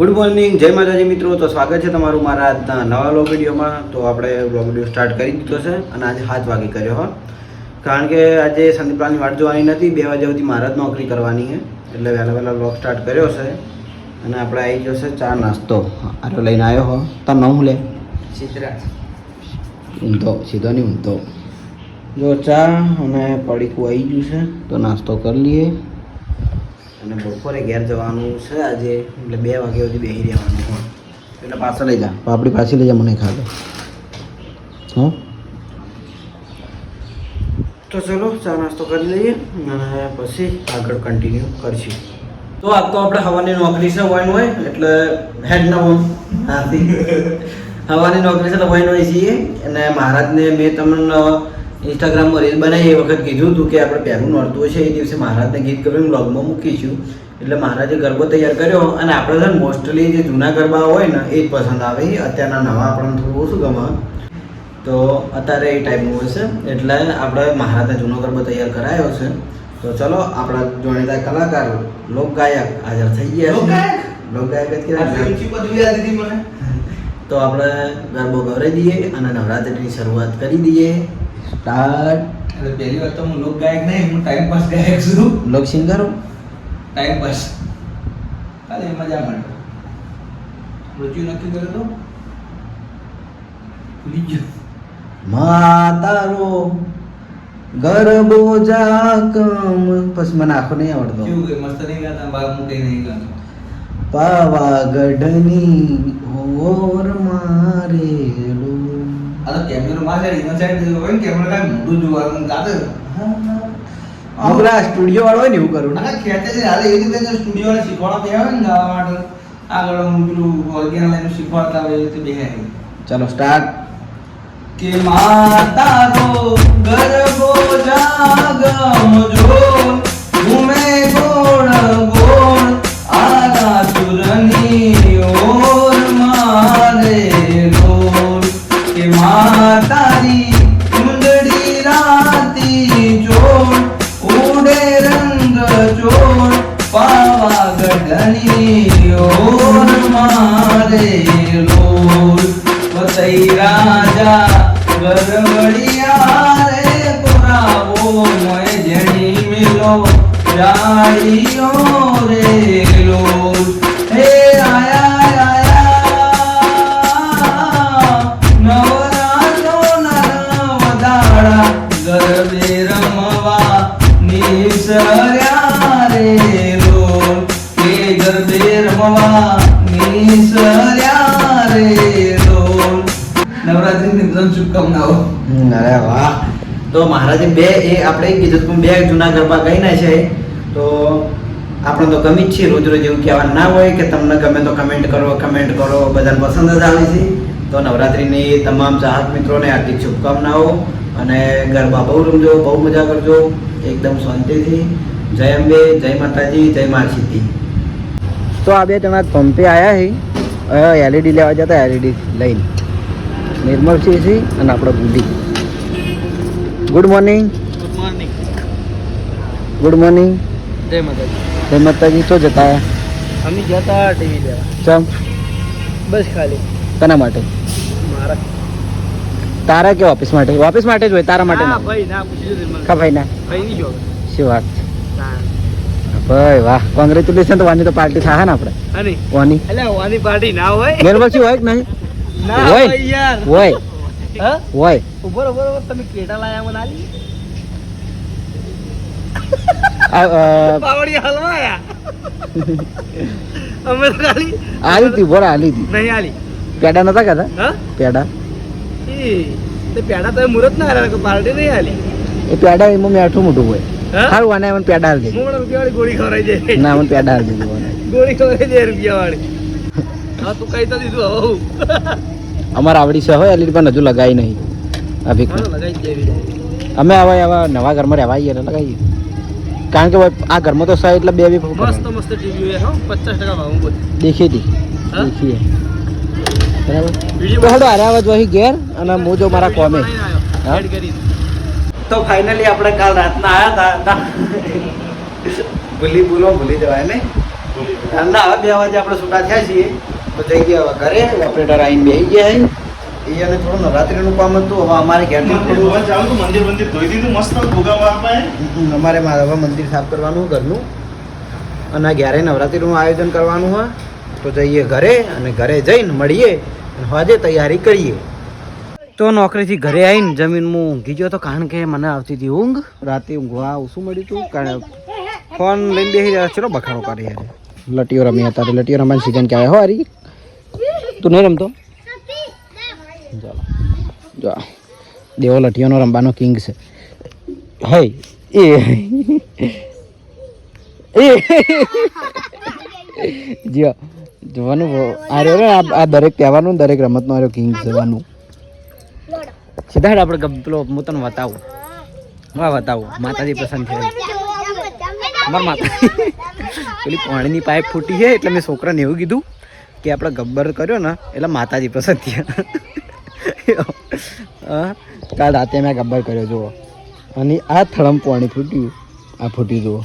Good morning જય માતાજી મિત્રો. તો સ્વાગત છે તમારું મારા આજના નવા વ્લોગ વિડીયોમાં. તો આપણે વ્લોગ વીડિયો સ્ટાર્ટ કરી દીધો છે અને આજે સાત વાગે કર્યો હો. કારણ કે આજે સંદીપલાની વાટ જોવાની નથી બે વાગ્યા સુધી મારા જ નોકરી કરવાની છે. એટલે વહેલા વહેલા વ્લોગ સ્ટાર્ટ કર્યો છે. અને આપણે આવી જશે ચા નાસ્તો. આરો લઈને આવ્યો હો. તાર નવું લે? સિદ્ધરાજ. ઊંધો. સીધો નહીં ઊંધો. જો ચા અને પડીકું આવી ગયું છે તો નાસ્તો કરી લઈએ. અને બપોરે ઘેર જવાનું છે આજે એટલે બે વાગ્યા સુધી બેસી રહેવાનું પણ એટલે પાછળ લઈ જા. પાપડી પાછી લઈ જા મને ખાધો હ? તો ચલો ચા નાસ્તો કરી લઈએ અને પછી આગળ કન્ટિન્યુ કરશું. તો આજ તો આપણે હવાની નોકરી છે હોય હોય એટલે હેડ ના હોય હાથી હવાની નોકરી છે તો હોય હોય છીએ. અને મહારાજને મેં તમને ઇન્સ્ટાગ્રામમાં રીલ બનાવી એ વખત કીધું હતું કે આપણે પહેલું નડતું છે એ દિવસે મહારાજને ગીત કરીને બ્લોગમાં મૂકીશું. એટલે મહારાજે ગરબો તૈયાર કર્યો અને આપણે છે ને મોસ્ટલી જે જૂના ગરબા હોય ને એ જ પસંદ આવે. અત્યારના નવા આપણને થોડું ઓછું ગમે. તો અત્યારે એ ટાઈપનું હોય છે. એટલે આપણે મહારાજને જૂનો ગરબો તૈયાર કરાયો છે. તો ચલો આપણા જાણીતા કલાકાર લોકગાયક હાજર થઈ ગયા છે. લોકગાયક? જ કહેવાય. તો આપણે ગરબો ગવરાઈ દઈએ અને નવરાત્રિની શરૂઆત કરી દઈએ. સ્ટાર્ટ પહેલી વાત તો હું લોક ગાયક નહીં હું ટાઈમ પાસ ગાયક છું. લોક સિંગર? ટાઈમ પાસ ખાલી મજા માટે મૃત્યુ નક્કી કરે તો. ભૂલી ગયો. માતારો ગરબો જાકમ પછી મને આખો નહીં આવડતો. કેવું કે મસ્ત નહીં ગાતા બાપ હું કઈ નહીં ગાતો. પાવાગઢની ઓર મારેલો આ તો કેમેરો માં સાઈડ ઇનો સાઈડ હોય ને કેમેરો કાંઈ મોઢું જોવાનું ગાતો હું સ્ટુડિયો વાળો ને એવું કરું. અને ખેંચે છે. હાલે એવી રીતે સ્ટુડિયો વાળા શીખવાડવા બે આવે ને ગાવા માટે. આગળ હું પેલું ઓર્ગેનલ એનું શીખવાડતા હોય એ બે ચાલો સ્ટાર્ટ કે માતા ગો ગરબો જાગમ જો ઘુમે ગોળ ગોળ આરા ચુરની મારે લોલ વસઈ રાજા નવરાત્રીની ત્રણ શુભકામનાઓ. અરે વાહ. તો મહારાજે બે એ આપણે કીધું પણ બે જૂના ગરબા ગઈને છે. તો આપણે તો ગમી જ છીએ રોજ રોજ એવું કહેવા ના હોય કે તમને ગમે તો કમેન્ટ કરો કમેન્ટ કરો બધાને પસંદ જ આવે છે. તો નવરાત્રિની તમામ ચાહક મિત્રોને હાર્દિક શુભકામનાઓ અને ગરબા બહુ રમજો બહુ મજા કરજો. એકદમ શાંતિથી. જય અંબે જય માતાજી જય મા સિદ્ધિ તો આ બે જણા પંપે આવ્યા છે એલઈડી લેવા જતા એલઈડી લઈને. નિર્મલસિંહ છે અને આપણો ગુડી. Good morning good morning good morning જય માતાજી. જય માતાજી તો જતા? અમે ટીવી લેવા. ચમ? બસ ખાલી. તના માટે? મારા. તારા કે ઓફિસ માટે? ઓફિસ માટે જ હોય તારા માટે ના ભાઈ ના પૂછ્યું કા ભાઈ ના? ભાઈ ની જો શું વાત? ભાઈ વાહ. કોંગ્રેચ્યુલેશન તો વાની તો પાર્ટી થાય ને આપણે. વાની? એટલે વાની પાર્ટી ના હોય. નિર્મલસિંહ હોય કે નહીં? ના હોય. હોય યાર. હોય. હા? હોય. ઊભો ઊભો તમે કેટા લાયા મને આલી. પાવડી હલવા અમે તો ખાલી આલી હતી બોરા આલી હતી નહીં આલી. પેડા નતા કહેતા હા? પેડા. ઈ પેડા તો મુરત ના હારે કે પાર્ટી નહીં આલી એ પેડા એમાં મેઠું મોટું હોય. સારું આને મને પેડા હું રૂપિયા વાળી ગોળી ખવડાવી છે ના મને પેડા દેજો ગોળી ખવડાવી જાય રૂપિયા વાળી હા તું કઈ તો દીધું હવે. અમારે આવડી છે હોય એલઈડી પણ હજુ લગાવી નહીં. આ ભીખ જ અમે આવા આવા નવા ઘરમાં રહેવા આવીએ લગાવીએ કારણ કે આ ઘરમાં તો સાહેબ એટલે બે બી મસ્ત મસ્ત ટીવી હે હો. પચાસ ટકા ભાવ બોલ. દેખી હતી દેખીએ બરાબર? તો હડો હારે આવા અહીં ઘેર અને હું જો મારા કોમે. એડ કરી. તો ફાઇનલી આપણે કાલ રાતના આયા હતા ભૂલી ભૂલો ભૂલી જવાય ને ના હવે બે વાગે આપણે છૂટા થયા છીએ. તો જઈ ગયા હવે ઘરે ઓપરેટર આવીને બેસી ગયા છે એ અને થોડું નવરાત્રીનું કામ હતું હવે અમારે ઘેરથી મંદિર મંદિર ધોઈ દીધું મસ્ત અમારે મારે હવે મંદિર સાફ કરવાનું ઘરનું. અને ઘરે નવરાત્રીનું આયોજન કરવાનું હોય તો જઈએ ઘરે અને ઘરે જઈને મળીએ અને હોજે તૈયારી કરીએ. તો નોકરીથી ઘરે આવીને જમીનમાં ઊંઘી ગયો તો કારણ કે મને આવતી હતી ઊંઘ. રાતે ઊંઘવા ઓછું મળ્યું હતું કારણ ફોન લઈને બેસી રહ્યા ચલો બખાડો કરીએ લટીઓ રમી હતા તો લટીઓ રમવાની સિઝન ક્યાં હો હરી? તું નહીં રમતો? ચાલો. જો દેવો લઠિયાનો રમવાનો કિંગ છે. હઈ એ. જીઓ જોવાનું આ ને આ- દરેક તહેવારનું દરેક રમતનો આ રહ્યો કિંગ છે વાનું સીધા આપણે પેલો હું તને બતાવું હા બતાવું માતાજી પસંદ છે મારા માતા પેલી પાણીની પાઇપ ફૂટી છે, એટલે મેં છોકરાને એવું કીધું કે આપણે ગબ્બર કર્યો ને, એટલે માતાજી પ્રસન્ન થયા. કાલ રાતે મેં ગબ્બર કર્યો, જુઓ. અને આ થળમ પાણી ફૂટ્યું. આ ફૂટ્યું, જુઓ.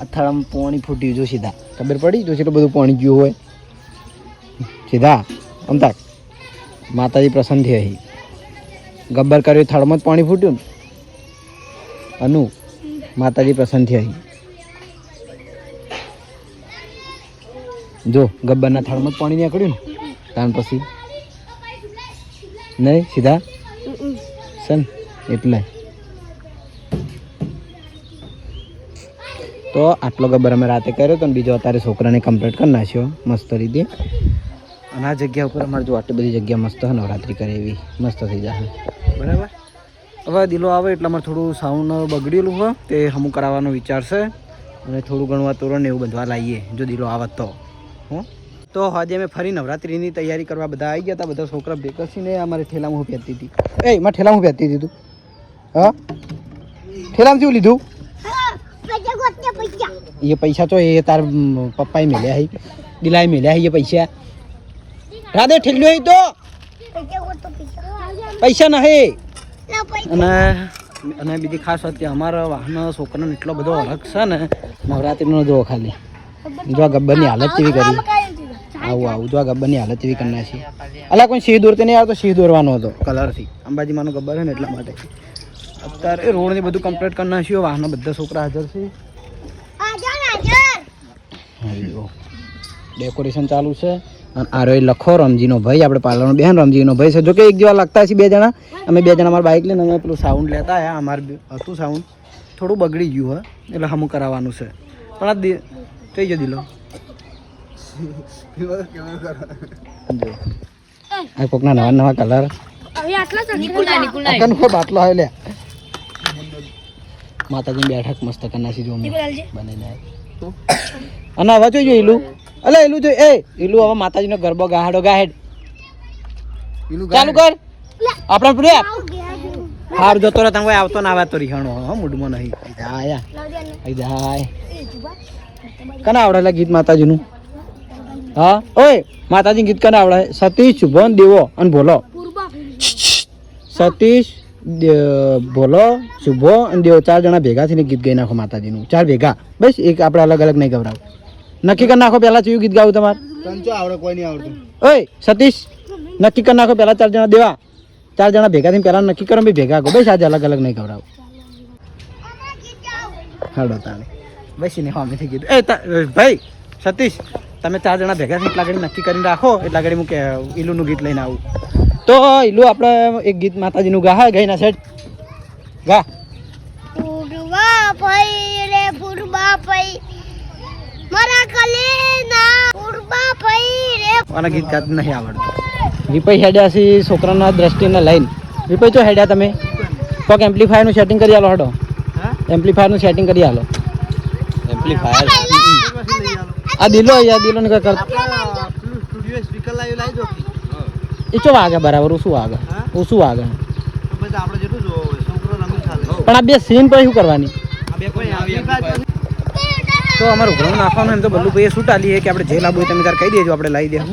આ થળમ પાણી ફૂટ્યું જો સીધા. ખબર પડી? જો એટલું બધું પાણી ગયું હોય. સીધા અમતા માતાજી પ્રસન્ન થઈ અહીં ગબ્બર કર્યો થળમાં જ પાણી ફૂટ્યું ને. અનુ, માતાજી પ્રસન્ન થઈ અહીં જો, ગબ્બરના થાળમાં પાણી નીકળ્યું ને તાન પછી. નહીં, સીધા? સન, એટલે. તો આટલો ગબ્બર અમે રાતે કર્યો તો બીજો અત્યારે છોકરાને કમ્પ્લીટ કરી નાખ્યો, મસ્ત રીતે. અને આ જગ્યા ઉપર અમારે જો આટલી બધી જગ્યા મસ્ત હોય નવરાત્રી કરે એવી, મસ્ત થઈ જશે બરાબર? હવે દિલો આવે એટલે અમારે થોડું સાઉન્ડ બગડેલું હોય તે હમું કરાવવાનો વિચાર છે. અને થોડું ઘણું આ તોરણ એવું બધવા લાવીએ જો દિલો આવે તો. હો? તો આજે અમે ફરી નવરાત્રીની તૈયારી કરવા બધા આવી ગયા હતા. બધા છોકરા ભેગા ને અમારે ઠેલામાં હું પહેરતી હતી એ મારે ઠેલામાં પહેરતી હતી તું. હા? ઠેલામાં શું લીધું? એ પૈસા તો એ તાર પપ્પાએ મેલ્યા હી. દિલાએ મેલ્યા હી એ પૈસા. રાધે, ઠેલ્યો હી તો. પૈસા નહીં. અને અને બીજી ખાસ વાત કે અમારા વાહન છોકરાનો એટલો બધો અલગ છે ને, નવરાત્રિનો જો ખાલી. જો ગબ્બરની હાલત કેવી કરી? આવું આવું. જો ગબ્બરની હાલત કેવી કરી નાખી. અલા, કોઈ સિંહ દોરતે નહીં આવતો? સિંહ દોરવાનો હતો કલરથી અંબાજીમાંનો ગબ્બર છે ને એટલા માટે. અત્યારે રોડ ને બધું કમ્પ્લીટ કરી નાખ્યું. વાહનો બધા છોકરા હાજર છે. ડેકોરેશન ચાલુ છે. અને રહી લખો રમજીનો ભાઈ. આપણે પાર્લરનો બેન, રમજીનો ભાઈ છે. જો કે એક જેવા લાગતા છે બે જણા. અમે બે જણા અમારા બાઇક લઈને અમે પેલું સાઉન્ડ લેતા આવ્યા અમારે હતું સાઉન્ડ થોડું બગડી ગયું હોય. એટલે હમું કરાવવાનું છે. પણ આ થઈ ગયો દિલો જો. આ કોકના નવા નવા કલર અકન કો બાટલો આવે લે. માતાજી બેઠક મસ્ત કનાસી જો બનાવીને અને હવે જોઈ એલું અલે એલું જોઈ એ ઈલું હવે માતાજીનો ગરબો ગાહાડો ગાહેડ. ચાલુ કર. આપણે પ્રે હાર જતો રહે તમે આવતો ના આવે તો રીહાણો હા મૂડમાં નહીં. જાય આઈ જાય. કના આવડે ગીત માતાજીનું? હા? ઓય માતાજી ગીત કને આવડે સતીશ શુભન દેવો અને ભોલો. સતીશ ભોલો શુભો અને દેવો. ચાર જણા ભેગા થઈને ગીત ગાઈ નાખો માતાજીનું. ચાર ભેગા. બસ એક આપણે અલગ અલગ નહીં ગવડાવ નક્કી કરી નાખો પહેલા ચયું ગીત ગાવું તમારે. આવડે કોઈ નહીં આવડતું? ઓય સતીશ નક્કી કરી નાખો પહેલાં ચાર જણા. દેવા. ચાર જણા ભેગા થઈને પહેલા નક્કી કરો ભાઈ ભેગા કહો બસ આજે અલગ અલગ નહીં ગવડાવ હાડો તાણે. બેસીને સામેથી કીધું એ ભાઈ સતીશ તમે ચાર જણા ભેગા થઈને એટલા ઘડી નક્કી કરીને રાખો એટલા ઘડી હું કે ઈલુનું ગીત લઈને આવું. તો ઈલુ આપણે એક ગીત માતાજીનું ગા હા ગઈના સેટ ગા. પૂર્વા ભાઈ રે પૂર્વા ભાઈ મારા કલેના પૂર્વા ભાઈ રે. આના ગીત ગાત નહીં આવડતું. વિપય હેડ્યા છે છોકરાના દ્રષ્ટિને લઈને. વિપય ચો હેડ્યા તમે? કોક એમ્પ્લીફાયરનું સેટિંગ કરી આલો હડો. એમ્પ્લીફાયરનું સેટિંગ કરી આલો. એમ્પ્લીફાયર આ દિલો યાર દિલો ને કઈ કર સ્ટુડિયો સ્પીકર લાવી લાવી દો. એ ચો વાગે બરાબર? ઓછું વાગે? ઓછું વાગે? છોકરો રમી ચાલે પણ આ બે સીન પછી શું કરવાની? આ બે કોઈ આવી તો અમારું ઘણું નાખવાનું એમ તો બલ્લુ ભાઈ શું ટાલી કે આપણે જે લાભ હોય તમે તાર કહી દેજો આપણે લાવી દેવું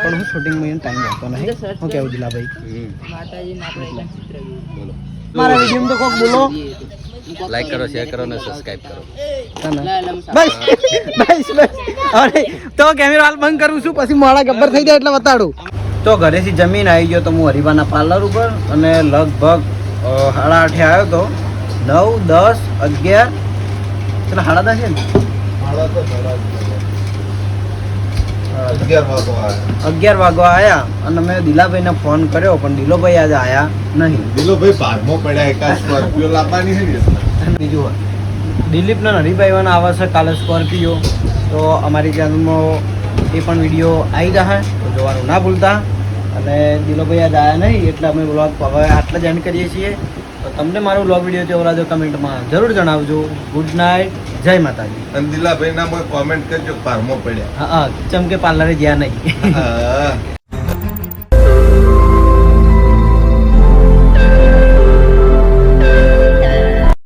પણ હું શૂટિંગમાં એનો ટાઈમ આપતો નહીં. હું કેવું દિલાભાઈ? મારા વીડિયો તો કોક બોલો. લાઈક કરો શેર કરો અને સબસ્ક્રાઇબ કરો. બસ બસ બસ. અરે તો કેમેરો હાલ બંધ કરું છું પછી મોડા ગબ્બર થઈ જાય એટલે બતાડું તો ઘરેથી જમીન આવી ગયો તો હું હરિબાના પાર્લર ઉપર અને લગભગ સાડા આઠે આવ્યો તો નવ દસ અગિયાર એટલે સાડા દસ છે ને અગિયાર. વાગવા આવ્યા. અને મેં દિલાભાઈને ફોન કર્યો પણ દિલોભાઈ આજે આવ્યા નહીં. દિલોભાઈ ભાગમાં પડ્યા એકા સ્કોર્પિયો લાવવાની છે બીજું દિલીપના હરિભાઈવાના આવે છે કાલે સ્કોર્પિયો. તો અમારી ચેનલમાં એ પણ વીડિયો આવી જશે તો જોવાનું ના ભૂલતા. અને દિલોભાઈ આ આવ્યા નહીં એટલે અમે બ્લોગ હવે આટલા જ એન્ડ કરીએ છીએ. તો તમને મારો બ્લોગ વીડિયો કેવો લાગ્યો કમેન્ટમાં જરૂર જણાવજો. ગુડ નાઇટ જય માતાજી. અને દિલાભાઈ ના કોમેન્ટ કરજો પારમો પડ્યા. હા ચમકે પાર્લરે ગયા નહીં.